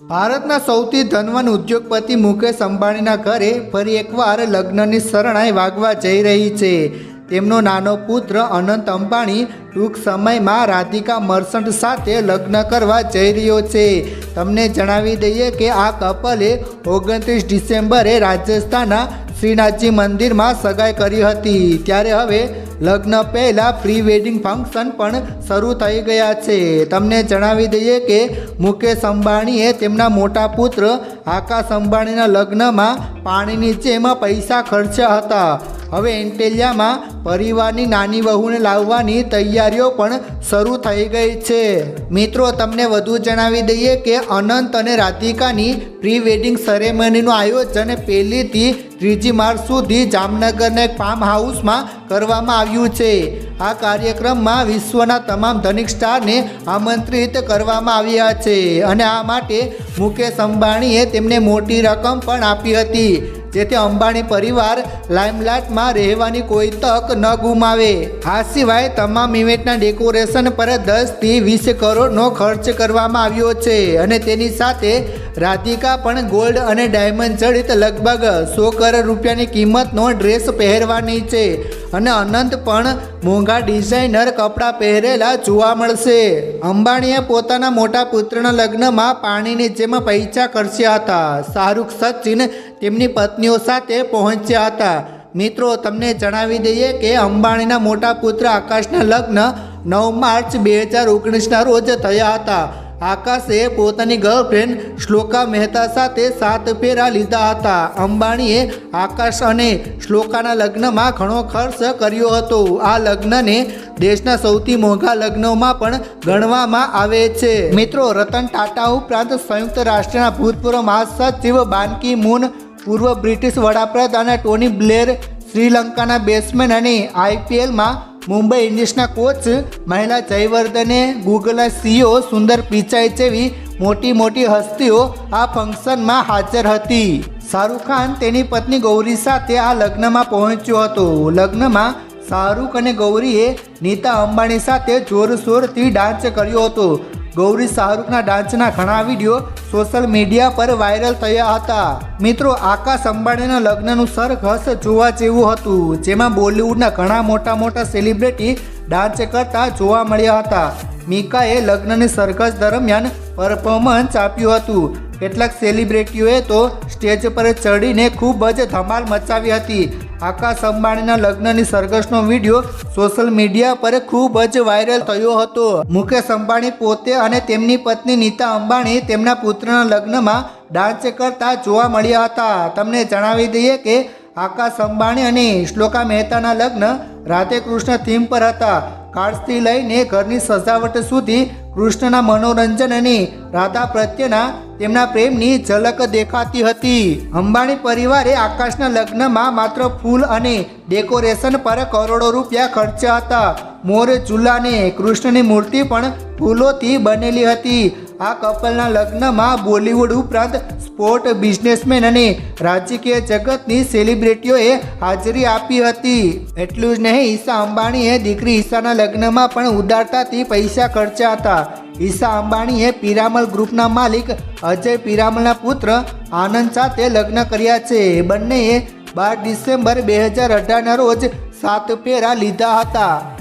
ભારતના સૌથી ધનવાન ઉદ્યોગપતિ મુકેશ અંબાણીના ઘરે ફરી એકવાર લગ્નની શરણાઈ વાગવા જઈ રહી છે. તેમનો નાનો પુત્ર અનંત અંબાણી ટૂંક સમયમાં રાધિકા મર્સન્ટ સાથે લગ્ન કરવા જઈ રહ્યો છે. તમને જણાવી દઈએ કે આ કપલે ઓગણત્રીસ ડિસેમ્બરે રાજસ્થાનના શ્રીનાથજી મંદિરમાં સગાઈ કરી હતી. ત્યારે હવે લગ્ન પહેલાં પ્રી વેડિંગ ફંક્શન પણ શરૂ થઈ ગયા છે. તમને જણાવી દઈએ કે મુકેશ અંબાણીએ તેમના મોટા પુત્ર આકાશ અંબાણીના લગ્નમાં પાણીની જેમ પૈસા ખર્ચ્યા હતા. હવે એન્ટેલિયામાં પરિવારની નાની વહુને લાવવાની તૈયારીઓ પણ શરૂ થઈ ગઈ છે. મિત્રો, તમને વધુ જણાવી દઈએ કે અનંત અને રાધિકાની પ્રી વેડિંગ સેરેમનીનું આયોજન પહેલીથી ત્રીજી માર્ચ સુધી જામનગરના એક ફાર્મ હાઉસમાં કરવામાં આવ્યું છે. આ કાર્યક્રમમાં વિશ્વના તમામ ધનિક સ્ટારને આમંત્રિત કરવામાં આવ્યા છે અને આ માટે મુકેશ અંબાણીએ તેમને મોટી રકમ પણ આપી હતી. જેથી અંબાણી પરિવાર લાઇમલાઇટમાં રહેવાની કોઈ તક ન ગુમાવે. આ સિવાય તમામ ઇવેન્ટના ડેકોરેશન પર દસથી વીસ કરોડનો ખર્ચ કરવામાં આવ્યો છે અને તેની સાથે રાધિકા પણ ગોલ્ડ અને ડાયમંડ જડિત લગભગ સો કરોડ રૂપિયાની કિંમતનો ડ્રેસ પહેરવાની છે અને અનંત પણ મોંઘા ડિઝાઇનર કપડાં પહેરેલા જોવા મળશે. અંબાણીએ પોતાના મોટા પુત્રના લગ્નમાં પાણીની જેમ પૈસા ખર્ચ્યા હતા. શાહરૂખ સચિન તેમની પત્નીઓ સાથે પહોંચ્યા હતા. મિત્રો, તમને જણાવી દઈએ કે અંબાણીના મોટા પુત્ર આકાશના લગ્ન નવ માર્ચ બે હજાર ઓગણીસના રોજ થયા હતા. આકાશે પોતાની ગર્લફ્રેન્ડ શ્લોકા મહેતા સાથે સાત ફેરા લીધા હતા. અંબાણીએ આકાશ અને શ્લોકાના લગ્નમાં ઘણો ખર્ચ કર્યો હતો. આ લગ્નને દેશના સૌથી મોંઘા લગ્નોમાં પણ ગણવામાં આવે છે. મિત્રો, રતન ટાટા ઉપરાંત સંયુક્ત રાષ્ટ્રના ભૂતપૂર્વ મહાસચિવ બાનકી મૂન, પૂર્વ બ્રિટિશ વડાપ્રધાન ટોની બ્લેર, શ્રીલંકાના બેટ્સમેન અને આઈપીએલમાં મુંબઈ ઇન્ડિયન્સના કોચ, મહિલા જયવર્ધને ગૂગલના સીઓ સુંદર પિચાઈ જેવી મોટી મોટી હસ્તીઓ આ ફંક્શનમાં હાજર હતી. શાહરૂખ ખાન તેની પત્ની ગૌરી સાથે આ લગ્નમાં પહોંચ્યો હતો. લગ્નમાં શાહરૂખ અને ગૌરીએ નીતા અંબાણી સાથે જોરશોરથી ડાન્સ કર્યો હતો. ગૌરી શાહરૂખના ડાન્સના ઘણા વીડિયો સોશિયલ મીડિયા પર વાયરલ થયા હતા. મિત્રો આકાશ અંબાણીના લગ્નનું સરઘસ જોવા જેવું હતું, જેમાં બોલિવૂડના ઘણા મોટા મોટા સેલિબ્રિટી ડાન્સ કરતા જોવા મળ્યા હતા. મીકાએ લગ્નની સરઘસ દરમિયાન પરફોર્મન્સ આપ્યું હતું. કેટલાક સેલિબ્રિટીઓએ તો સ્ટેજ પર ચડીને ખૂબ જ ધમાલ મચાવી હતી. આકાશ અંબાણીના લગ્નની સરઘસનો વીડિયો સોશિયલ મીડિયા પર ખૂબ જ વાયરલ થયો હતો. મુકેશ અંબાણી પોતે અને તેમની પત્ની નીતા અંબાણી તેમના પુત્રના લગ્નમાં ડાન્સ કરતા જોવા મળ્યા હતા. તમને જણાવી દઈએ કે આકાશ અંબાણી અને શ્લોકા મહેતાના લગ્ન રાધે કૃષ્ણ થીમ પર હતા. કાર્ડ્સથી લઈને ઘરની સજાવટ સુધી કૃષ્ણના મનોરંજન અને રાધા પ્રત્યેના તેમના પ્રેમની ઝલક દેખાતી હતી. અંબાણી પરિવારે આકાશના લગ્નમાં માત્ર ફૂલ અને ડેકોરેશન પર કરોડો રૂપિયા ખર્ચ્યા હતા. મોર ચૂલાને કૃષ્ણની મૂર્તિ પણ ફૂલોથી બનેલી હતી. આ કપલના લગ્નમાં બોલિવૂડ ઉપરાંત સ્પોર્ટ બિઝનેસમેન અને રાજકીય જગતની સેલિબ્રિટીઓએ હાજરી આપી હતી. એટલું જ નહીં, ઈશા અંબાણીએ દીકરી ઈશાના લગ્નમાં પણ ઉદારતાથી પૈસા ખર્ચ્યા હતા. ઈશા અંબાણીએ પિરામલ ગ્રુપના માલિક અજય પિરામલના પુત્ર આનંદ સાથે લગ્ન કર્યા છે. બંનેએ બાર ડિસેમ્બર બે હજાર અઢારના રોજ સાત પેરા લીધા હતા.